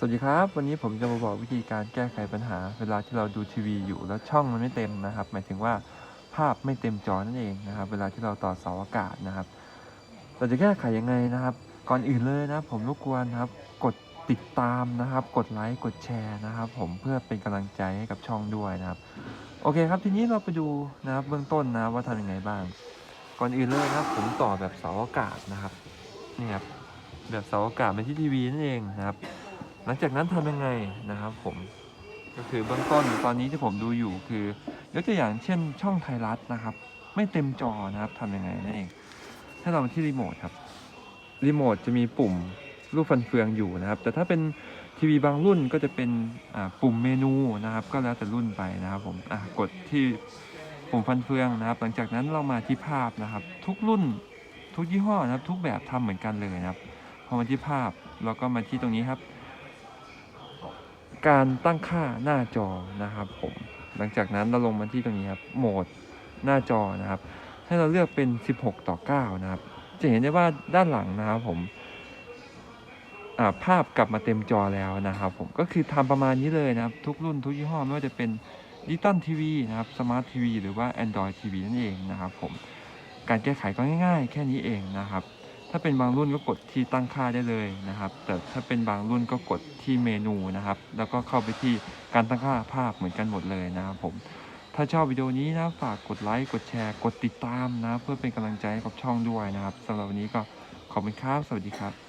สวัสดีครับ วันนี้ผมจะมาบอกวิธีการแก้ไขปัญหา เวลาที่เราดูทีวีอยู่แล้วช่องมันไม่เต็มนะครับ หมายถึงว่าภาพไม่เต็มจอนั่นเองนะครับ เวลาที่เราต่อเสาอากาศนะครับ เราจะแก้ไขยังไงนะครับ ก่อนอื่นเลยนะผมรบกวนนะครับ กดติดตามนะครับ กดไลค์กดแชร์นะครับ ผมเพื่อเป็นกำลังใจให้กับช่องด้วยนะครับ โอเคครับทีนี้เราไปดูนะครับเบื้องต้นนะว่าทำยังไงบ้าง ก่อนอื่นเลยนะครับ ผมต่อแบบเสาอากาศนะครับนี่ครับแบบเสาอากาศไปที่ทีวีนั่นเองนะครับ หลังจากนั้นทำยังไงนะครับผมก็คือเบื้องต้นตอนนี้ที่ผมดูอยู่คือยกตัวอย่างเช่นช่องไทยรัฐนะครับ ไม่เต็มจอนะครับทำยังไงนั่นเอง ถ้าเรามาที่รีโมทครับรีโมทจะมีปุ่มรูปฟันเฟืองอยู่นะครับ แต่ถ้าเป็นทีวีบางรุ่นก็จะเป็นปุ่มเมนูนะครับ ก็แล้วแต่รุ่นไปนะครับผมกดที่ปุ่มฟันเฟืองนะครับ หลังจากนั้นเรามาที่ภาพนะครับ ทุกรุ่นทุกยี่ห้อนะครับ ทุกแบบทำเหมือนกันเลยนะครับ พอมาที่ภาพเราก็มาที่ตรงนี้ครับ การตั้งค่าหน้าจอนะครับผมหลังจากนั้นเราลงมาที่ตรงนี้ครับโหมดหน้าจอนะครับ ให้เราเลือกเป็น 16 ต่อ 9 นะครับ จะเห็นได้ว่าด้านหลังนะครับผมภาพกลับมาเต็มจอแล้วนะครับผมก็คือทำประมาณนี้เลยนะครับ ทุกรุ่นทุกยี่ห้อไม่ว่าจะเป็นดิจิตอลทีวีนะครับสมาร์ททีวีหรือว่า Android TV นั่นเองนะครับผมการแก้ไขก็ง่าย ๆ แค่นี้เองนะครับ ถ้าเป็นบางรุ่นก็กดที่ตั้งค่าได้เลยนะครับ แต่ถ้าเป็นบางรุ่นก็กดที่เมนูนะครับ แล้วก็เข้าไปที่การตั้งค่าภาพเหมือนกันหมดเลยนะครับผม ถ้าชอบวิดีโอนี้นะฝากกดไลค์กดแชร์กดติดตามนะ เพื่อเป็นกำลังใจให้กับช่องด้วยนะครับสำหรับวันนี้ก็ขอบคุณครับ สวัสดีครับ